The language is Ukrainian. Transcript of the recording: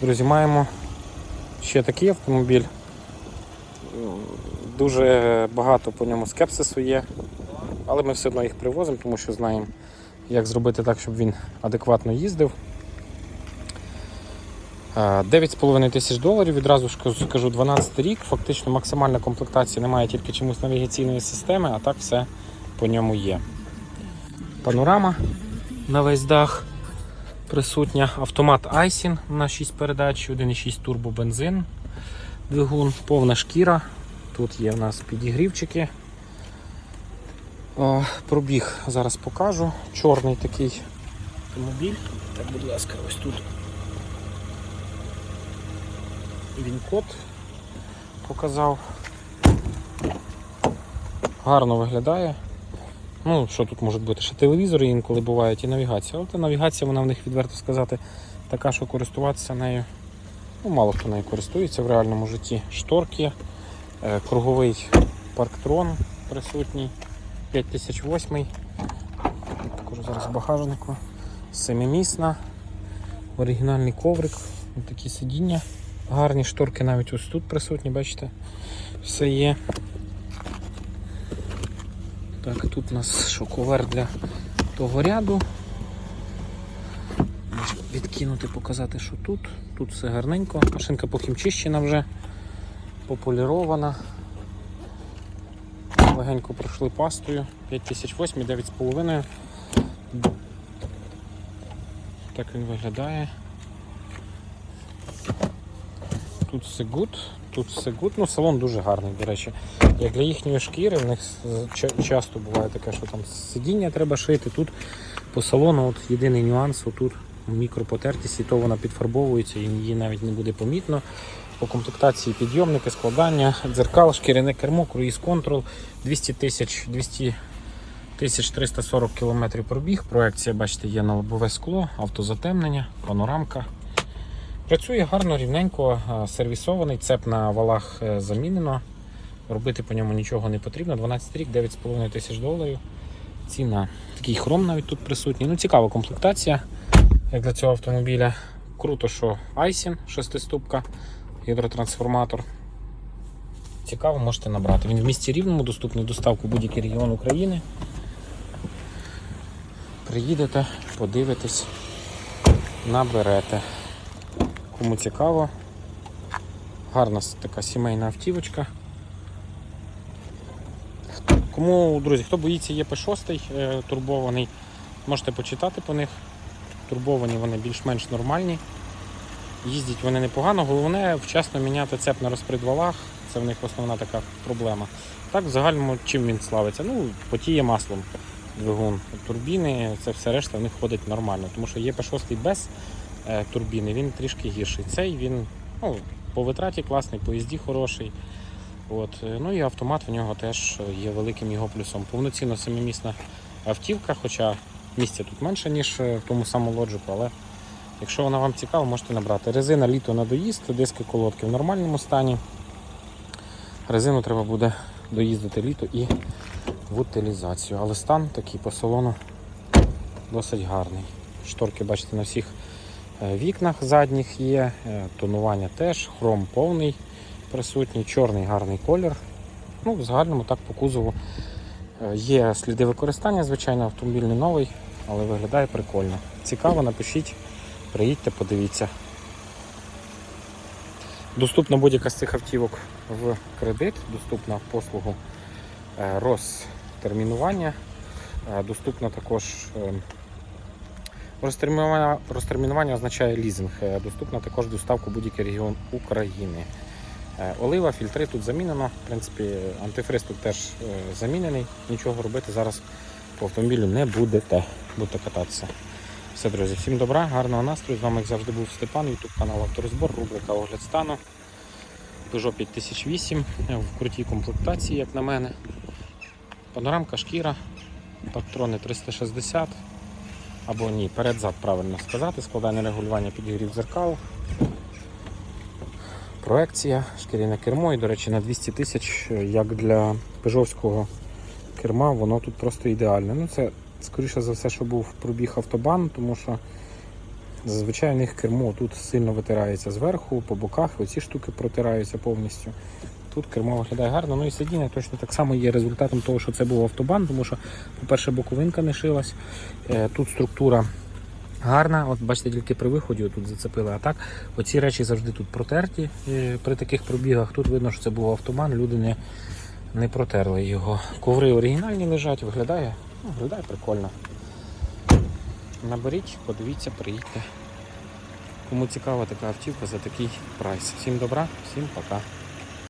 друзі, маємо ще такий автомобіль. Дуже багато по ньому скепсису є, але ми все одно їх привозимо, тому що знаємо, як зробити так, щоб він адекватно їздив. Е, 9,5 тисяч доларів, відразу ж скажу 12 рік. Фактично максимальна комплектація немає тільки чомусь навігаційної системи, а так все по ньому є. Панорама на весь дах присутня. Автомат Айсін на 6 передач, 1,6 турбобензин, двигун, повна шкіра. Тут є в нас підігрівчики. Пробіг зараз покажу. Чорний такий автомобіль. Так, будь ласка, ось тут він код показав. Гарно виглядає. Ну, що тут можуть бути? Ще телевізори інколи бувають і навігація. Але навігація, вона в них відверто сказати, така, що користуватися нею. Ну, мало хто нею користується в реальному житті. Шторки, е, круговий парктрон присутній, 5008. Також зараз багажнику. Семимісна, оригінальний коврик, такі сидіння. Гарні шторки навіть ось тут присутні, бачите, все є. Так, тут у нас шоковер для того ряду. Можу відкинути, показати, що тут. Тут все гарненько. Машинка похімчищена вже, пополірована. Легенько пройшли пастою. 5008, 9,5. Так він виглядає. Тут все гуд, тут все гуд. Ну, салон дуже гарний, до речі. Як для їхньої шкіри, в них часто буває таке, що там сидіння треба шити. Тут по салону от єдиний нюанс, отут мікропотертість, і то вона підфарбовується і її навіть не буде помітно. По комплектації підйомники, складання, дзеркал, шкіряне кермо, круїз контрол, 200 тисяч 200 тисяч 340 кілометрів пробіг. Проекція, бачите, є на лобове скло, автозатемнення, панорамка. Працює гарно, рівненько, сервісований, цеп на валах е, замінено. Робити по ньому нічого не потрібно. 12 рік, 9,5 тисяч доларів. Ціна. Такий хром навіть тут присутній. Ну, цікава комплектація, як для цього автомобіля. Круто, що Айсін, шестиступка, гідротрансформатор. Цікаво, можете набрати. Він в місті рівному, доступний доставку будь-який регіон України. Приїдете, подивитесь, наберете. Кому цікаво. Гарна така сімейна автівочка. Кому, друзі, хто боїться ЄП6 е, турбований, можете почитати по них. Турбовані вони більш-менш нормальні. Їздять вони непогано, головне вчасно міняти цеп на розпредвалах. Це в них основна така проблема. Так, в загальному чим він славиться? Ну, потіє маслом двигун. Турбіни, це все решта в них ходить нормально. Тому що ЄП6 без е, турбіни, він трішки гірший. Цей він ну, по витраті класний, по їзді хороший. От. е, Ну і автомат в нього теж є великим його плюсом. Повноцінно семимісна автівка, хоча місця тут менше, ніж е, в тому самому лоджику, але якщо вона вам цікава, можете набрати. Резина літо на доїзд, диски колодки в нормальному стані. Резину треба буде доїздити літо і в утилізацію. Але стан такий по салону досить гарний. Шторки, бачите, на всіх е, вікнах задніх є, е, тонування теж, хром повний присутній, чорний гарний колір. Ну, в загальному так по кузову е, є сліди використання, звичайно, автомобіль не новий, але виглядає прикольно. Цікаво, напишіть, приїдьте, подивіться. Доступна будь-яка з цих автівок в кредит, доступна послугу е, розтермінування. Е, Доступна також е, розтермінування, розтермінування означає лізинг. Е, Доступна також доставка будь-який регіон України. Е, Олива, фільтри тут замінено. В принципі, антифриз тут теж е, замінений. Нічого робити зараз по автомобілю не будете. Будете кататися. Все, друзі, всім добра, гарного настрою. З вами, як завжди, був Степан, YouTube канал Авторозбор, рубрика Огляд стану. Peugeot 5008 в крутій комплектації, як на мене. Панорамка, шкіра, патрони 360. Або ні, перед-зад, правильно сказати, складання регулювання підігрів дзеркал. Проекція, шкіряне кермо і, до речі, на 200 тисяч, як для пежовського керма, воно тут просто ідеальне. Ну, це, скоріше за все, що був пробіг автобан, тому що Зазвичай у них кермо тут сильно витирається зверху, по боках, оці штуки протираються повністю. Тут кермо виглядає гарно, ну і сидіння точно так само є результатом того, що це був автобан, тому що, по-перше, боковинка не шилась. Е, Тут структура гарна. От бачите, тільки при виході тут зацепили. А так, оці речі завжди тут протерті е, при таких пробігах. Тут видно, що це був автобан, люди не, не протерли його. Коври оригінальні лежать, виглядає, ну, виглядає прикольно. Наберіть, подивіться, приїдьте. Кому цікава така автівка за такий прайс. Всім добра, всім пока.